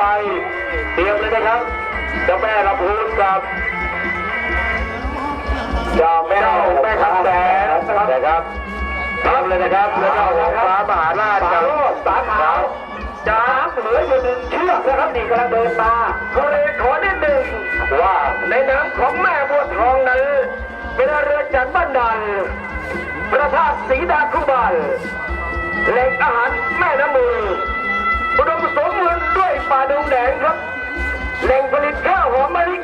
ไปเตรียมเลยนะครับเจ้าแม่ลำพูนกับเจ้าแม่แม่คำแสนนะครับตามเลยนะครับแล้วก็หงฟ้ามหาราชกับสาขาวจ้าเสมออยู่หนึ่งเชือกนะครับนี่กำลังเดินมาก็เลยขอนิดหนึ่งว่าในน้ำของแม่บัวทองนั้นเป็นเรือจันทร์บ้านดันประภาสศรีดาคุบาลแหล่งอาหารแม่น้ำมือ แหล่งผลิตข้าวหอมมะลิ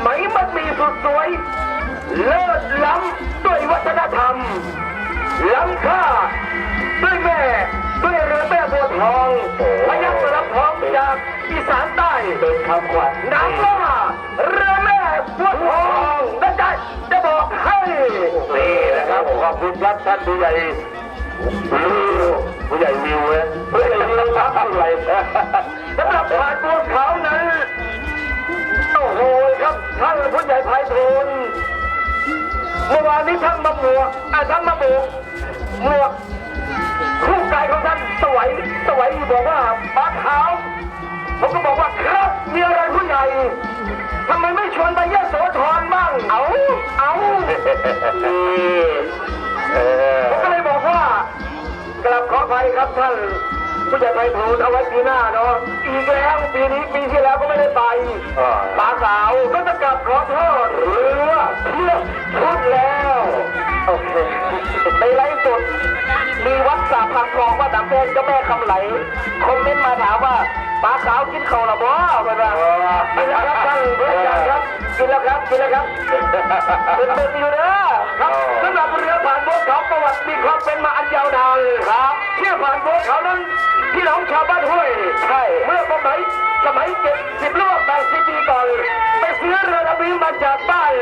ไหมมัดหมีสุดสวย เลิศล้ำด้วยวัฒนธรรม ล้ำค่าด้วยแม่ ด้วยเรือแม่บัวทองพยัคฆ์สลับทองจากอีสานใต้เป็นคำขวัญน้ำว่าเรือแม่บัวทองนะจ๊ะจะบอกให้นี่นะครับขอบคุณครับท่านผู้ใหญ่วิวผู้ใหญ่วิวเว้ยผู้ใหญ่วิวครับผู้ใหญ่สำหรับผ่านบัว เมื่อวานนี้ท่านมาบวกอ่าท่านมาบุกหมวกคู่กายของท่านสวยสวยบอกว่าปลาขาวผมก็บอกว่าครับมีอะไรผู้ใหญ่ทำไมไม่ชวนไปยะโสธรบ้าง เอาเอาผมก็เลยบอกว่ากลับขออภัยครับท่าน ผู้ใหญ่ไพฑูรย์เอาไว้ปีหน้าเนาะอีกแล้วปีนี้ปีที่แล้วก็ไม่ได้ไปปลาสาวก็จะกลับขอโทษเรือเทียบชุดแล้วโอเคในไลฟ์สดมีวัดสาพันทองว่าดังเพนเจ้าแม่คำไหลคอมเมนต์มาถามว่าปลาขาวกินเขาละบ่เพื่อนว่ากินแล้วครับท่านเพื่อนกันครับกินแล้วครับกินแล้วครับเป็นเป็นอยู่เด้อครับสำหรับเรือผ่านบนเขาประวัติมีความเป็นมาอันยาวนานครับ เชื่อผ่านบนเขานั้นพี่น้องชาวบ้านห้วยใช่เมื่อสมัยสมัยเจ็ดสิบหรือว่าแปดสิบปีก่อนไปซื้อเรือลำนี้มาจากบ้าน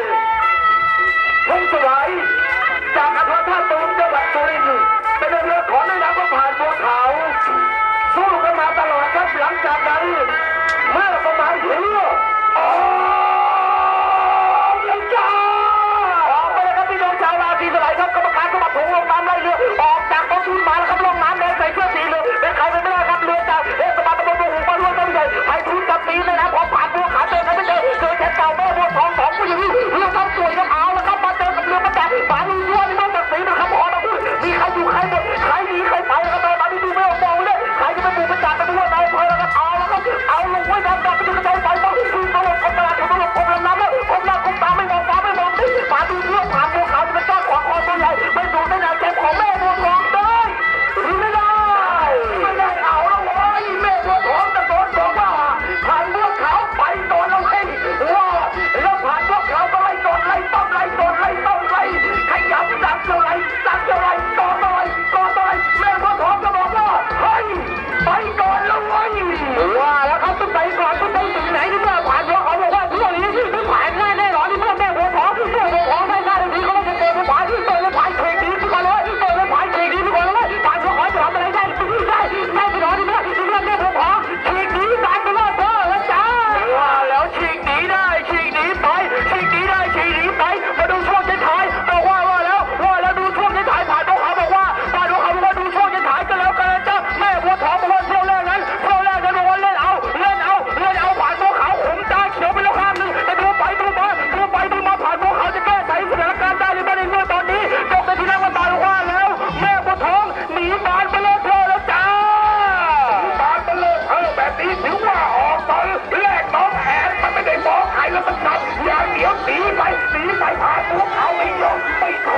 เดีไปหนีไปผ่านบัวขาไม่ยอมไม่โถ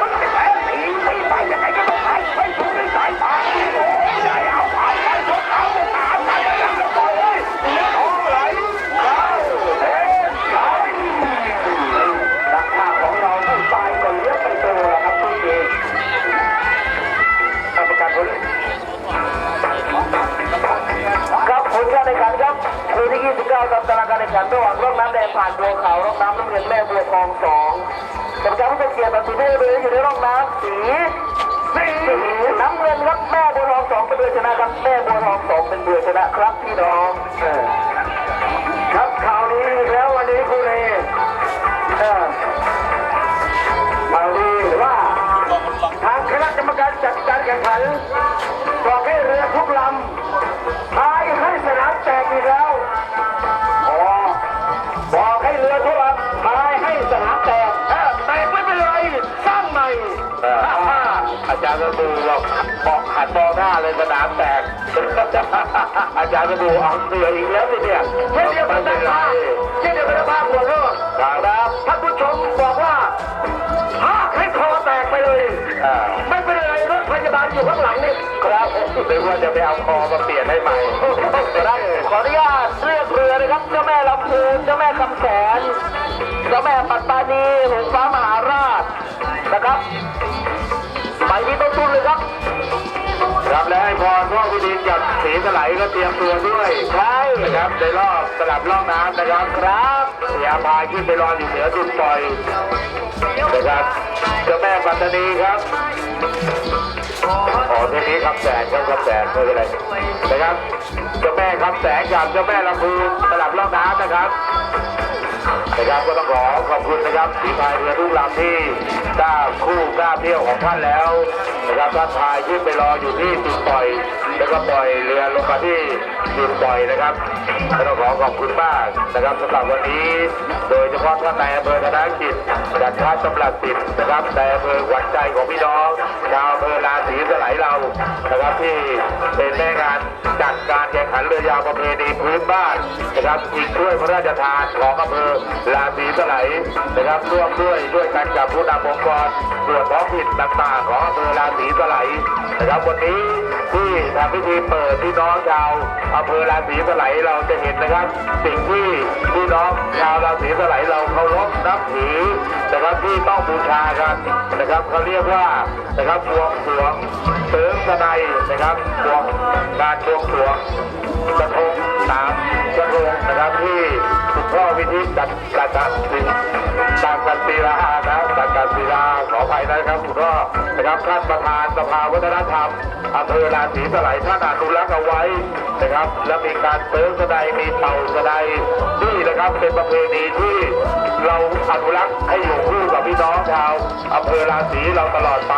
มันไม่แพ้หนีไม่ไปยังไงก็ต้องไปไม่ถูไม่สายตาโอ้ยใหญ่เอาผ่านไปบัวขาวตามไปแล้วจะปล่อยเลยเสียท้องไหลเข้าเอ๊ะเข้าราคาของเราผู้ตายก็เลี้ยงไปโตแล้วครับทุกทีประกันผลครับผลการแข่งขันครับคืนที่29กับตารางการแข่งขันระหว่างร่องน้ำแดงผ่านบัวขาวร่องน้ำน้ำ เงินแม่บัวทองสองกรรมการผู้เป็นเกียรติตัดสินให้เรือยู่ในร่องน้ำสีสีน้ำเงินครับแม่บัวทองสองเป็นเรือชนะครับแม่บัวทองสองเป็นเรือชนะครับพี่น้องครับข่าวนี้อีกแล้ววันนี้คุณเอเออมาดีว่าทางคณะกรรมการจัดการแข่งขันบอกให้เรือทุกลำพายให้สนามแตกอีก อาจารย์กระบูบอกบอกหันมองหน้าเลยสนามแตก อาจารย์กระบูออกเสืออีกแล้วสิเนี่ยเช่นเดียวกันนะภาพเช่นเดียวกันนะภาพหัวเรือครับท่านผู้ชมบอกว่าพากให้คอแตกไปเลยไม่เป็นไรรถพยาบาลอยู่ข้างหลังนี่ครับหรือว่าจะไปเอาคอมาเปลี่ยนให้ใหม่ครับขออนุญาตเรียกเรือนะครับเจ้าแม่ลำพูนเจ้าแม่คำแสน สีสไลก็เตรียมตัวด้วยใช่นะครับในรอบสลับล่องน้ำนะครับครับพยาพายขึ้นไปรออยู่เหนือจุดปล่อยนะครับเจ้าแม่ปัตตานีครับขอทีนี้คำแสนครับคำแสนไม่เป็นไรนะครับเจ้าแม่คำแสนกับเจ้าแม่ลำพูนสลับล่ องน้ำนะครับนะครับก็ต้องขอขอบคุณนะครับสีพายเรือทุกลำที่ทราคู่ทราเที่ยวของท่านแล้วนะครับท่านพายขึ้นไปรออยู่ที่จุดปล่อย แล้วก็ปล่อยเรือลงมาที่จุดปล่อยนะครับก็ต้องขอขอบคุณมากนะครับสำหรับวันนี้ โดยเฉพาะท่านนายอำเภอธนกิจจัดท่าสำหรับติดนะครับนายอำเภอขวัญใจของพี่น้องชาวอำเภอราศีสไลเรานะครับที่เป็นแม่งานจัดการแข่งขันเรือยาวประเพณีพื้นบ้านนะครับอีกช่วยพระราชทานของอำเภอราศีสไลนะครับร่วมด้วยช่วยกันกับผู้นำองค์กรส่วนท้องถิ่นต่างๆของอำเภอราศีสไลนะครับวันนี้ที่ทำพิธีเปิดพี่น้องชาวอำเภอราศีสไลเราจะเห็นนะครับ สิ่งที่พี่น้องชาวราศีสไลเราเคารพนับถือนะครับที่ต้องบูชากันนะครับเขาเรียกว่านะครับบวงสวงเสริมสนัยนะครับบวงการบวงสวงกระทงสาม กระทงนะครับที่คุณพ่อวิทิจัดการตัดสินตามกันตีลานะตามกันตีลาขออภัยนะครับคุณพ่อนะครับท่านประธานสภาวัฒนธรรมอำเภอราศีสไลยท่านอนุรักษ์เอาไว้นะครับ และมีการเติมสะไดมีเป่าสะไดนี่นะครับเป็นประเพณีที่เราอนุรักษ์ให้อยู่คู่กับพี่น้องชาวอำเภอราศีเราตลอดไป